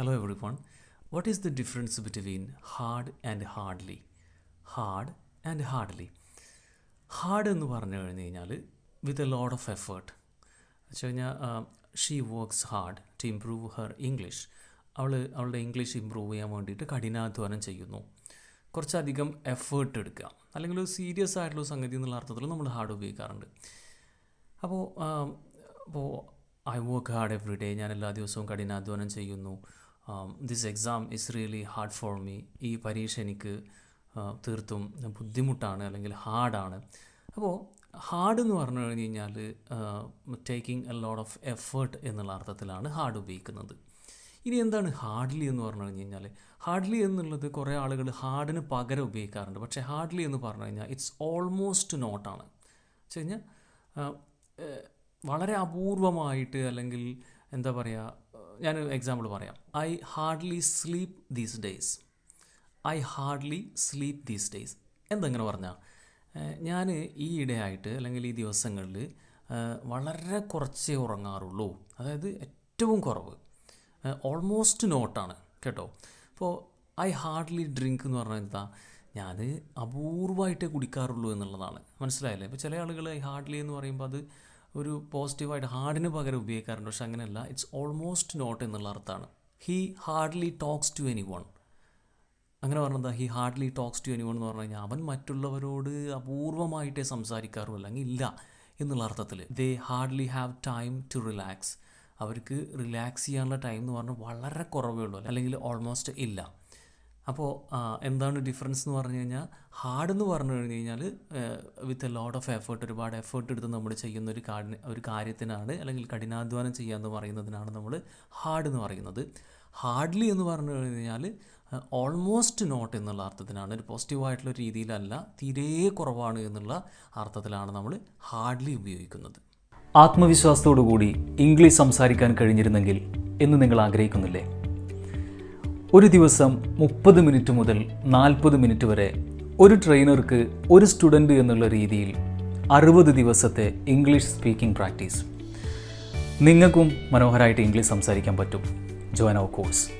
Hello everyone. What is the difference between hard and hardly? Hard and hardly. Hard എന്ന് പറഞ്ഞു കഴിഞ്ഞ് കഴിഞ്ഞാൽ with a load of effort വെച്ച് കഴിഞ്ഞാൽ she works hard to improve her English അവൾ അവളുടെ English improve ചെയ്യാൻ വേണ്ടിയിട്ട് കഠിനാധ്വാനം ചെയ്യുന്നു. കുറച്ചധികം എഫേർട്ട് എടുക്കുക. അല്ലെങ്കിൽ ഒരു സീരിയസ് ആയിട്ടുള്ള സംഗതി എന്നുള്ള അർത്ഥത്തിൽ നമ്മൾ ഹാർഡ് ഉപയോഗിക്കാറുണ്ട്. അപ്പോൾ അപ്പോൾ I work hard every day ഞാൻ എല്ലാ ദിവസവും കഠിനാധ്വാനം ചെയ്യുന്നു. This exam is really hard for me ഈ പരീക്ഷ എനിക്ക് തീർത്തും ബുദ്ധിമുട്ടാണ് അല്ലെങ്കിൽ ഹാർഡാണ്. അപ്പോൾ ഹാർഡ് എന്ന് പറഞ്ഞു കഴിഞ്ഞ് കഴിഞ്ഞാൽ taking a load of effort എന്നുള്ള അർത്ഥത്തിലാണ് ഹാർഡ് ഉപയോഗിക്കുന്നത്. ഇനി എന്താണ് ഹാർഡ്ലി എന്ന് പറഞ്ഞു കഴിഞ്ഞ് കഴിഞ്ഞാൽ? ഹാർഡ്ലി എന്നുള്ളത് കുറേ ആളുകൾ ഹാർഡിന് പകരം ഉപയോഗിക്കാറുണ്ട്. പക്ഷേ ഹാർഡ്ലി എന്ന് പറഞ്ഞു കഴിഞ്ഞാൽ ഇറ്റ്സ് ഓൾമോസ്റ്റ് നോട്ടാണ് വെച്ച് കഴിഞ്ഞാൽ വളരെ അപൂർവമായിട്ട് അല്ലെങ്കിൽ എന്താ പറയുക ഞാൻ എക്സാമ്പിൾ പറയാം. I hardly sleep these days I hardly sleep these days എന്തെങ്ങനെ പറഞ്ഞാൽ ഞാൻ ഈ ഇടയായിട്ട് അല്ലെങ്കിൽ ഈ ദിവസങ്ങളിൽ വളരെ കുറച്ചേ ഉറങ്ങാറുള്ളൂ. അതായത് ഏറ്റവും കുറവ്. ഓൾമോസ്റ്റ് നോട്ടാണ് കേട്ടോ? അപ്പോൾ ഐ ഹാർഡ്ലി ഡ്രിങ്ക് എന്ന് പറഞ്ഞാൽ എന്താ? ഞാൻ അപൂർവമായിട്ടേ കുടിക്കാറുള്ളൂ എന്നുള്ളതാണ്. മനസ്സിലായില്ലേ? ഇപ്പോൾ ചില ആളുകൾ ഐ ഹാർഡ്ലി എന്ന് പറയുമ്പോൾ അത് ഒരു പോസിറ്റീവായിട്ട് ഹാർഡിന് പകരം ഉപയോഗിക്കാറുണ്ട്. പക്ഷെ അങ്ങനെയല്ല. ഇറ്റ്സ് ഓൾമോസ്റ്റ് നോട്ട് എന്നുള്ള അർത്ഥമാണ്. He hardly talks to anyone അങ്ങനെ പറഞ്ഞത് he hardly talks to anyone എന്ന് പറഞ്ഞു കഴിഞ്ഞാൽ അവൻ മറ്റുള്ളവരോട് അപൂർവമായിട്ടേ സംസാരിക്കാറുള്ളൂ. അല്ലെങ്കിൽ ഇല്ല എന്നുള്ള അർത്ഥത്തിൽ. They hardly have time to relax അവർക്ക് റിലാക്സ് ചെയ്യാനുള്ള ടൈം എന്ന് പറഞ്ഞാൽ വളരെ കുറവേ ഉള്ളൂ. അല്ലെങ്കിൽ ഓൾമോസ്റ്റ് ഇല്ല. അപ്പോൾ എന്താണ് ഡിഫറൻസ് എന്ന് പറഞ്ഞു കഴിഞ്ഞാൽ ഹാർഡ് എന്ന് പറഞ്ഞു കഴിഞ്ഞ് കഴിഞ്ഞാൽ with a lot of effort ഒരുപാട് എഫേർട്ട് എടുത്ത് നമ്മൾ ചെയ്യുന്ന ഒരു കാര്യം ഒരു കാര്യത്തിനാണ് അല്ലെങ്കിൽ കഠിനാധ്വാനം ചെയ്യുക എന്ന് പറയുന്നതിനാണ് നമ്മൾ ഹാർഡ് എന്ന് പറയുന്നത്. ഹാർഡ്ലി എന്ന് പറഞ്ഞു കഴിഞ്ഞാൽ ഓൾമോസ്റ്റ് നോട്ട് എന്നുള്ള അർത്ഥത്തിനാണ് ഒരു പോസിറ്റീവായിട്ടുള്ള രീതിയിലല്ല തീരെ കുറവാണ് എന്നുള്ള അർത്ഥത്തിലാണ് നമ്മൾ ഹാർഡ്ലി ഉപയോഗിക്കുന്നത്. ആത്മവിശ്വാസത്തോടു കൂടി ഇംഗ്ലീഷ് സംസാരിക്കാൻ കഴിഞ്ഞിരുന്നെങ്കിൽ എന്ന് നിങ്ങൾ ആഗ്രഹിക്കുന്നില്ലേ? ഒരു ദിവസം മുപ്പത് മിനിറ്റ് മുതൽ നാൽപ്പത് മിനിറ്റ് വരെ ഒരു ട്രെയിനർക്ക് ഒരു സ്റ്റുഡന്റ് എന്നുള്ള രീതിയിൽ അറുപത് ദിവസത്തെ ഇംഗ്ലീഷ് സ്പീക്കിംഗ് പ്രാക്ടീസ്. നിങ്ങൾക്കും മനോഹരമായിട്ട് ഇംഗ്ലീഷ് സംസാരിക്കാൻ പറ്റും. ജോയിൻ അവർ കോഴ്സ്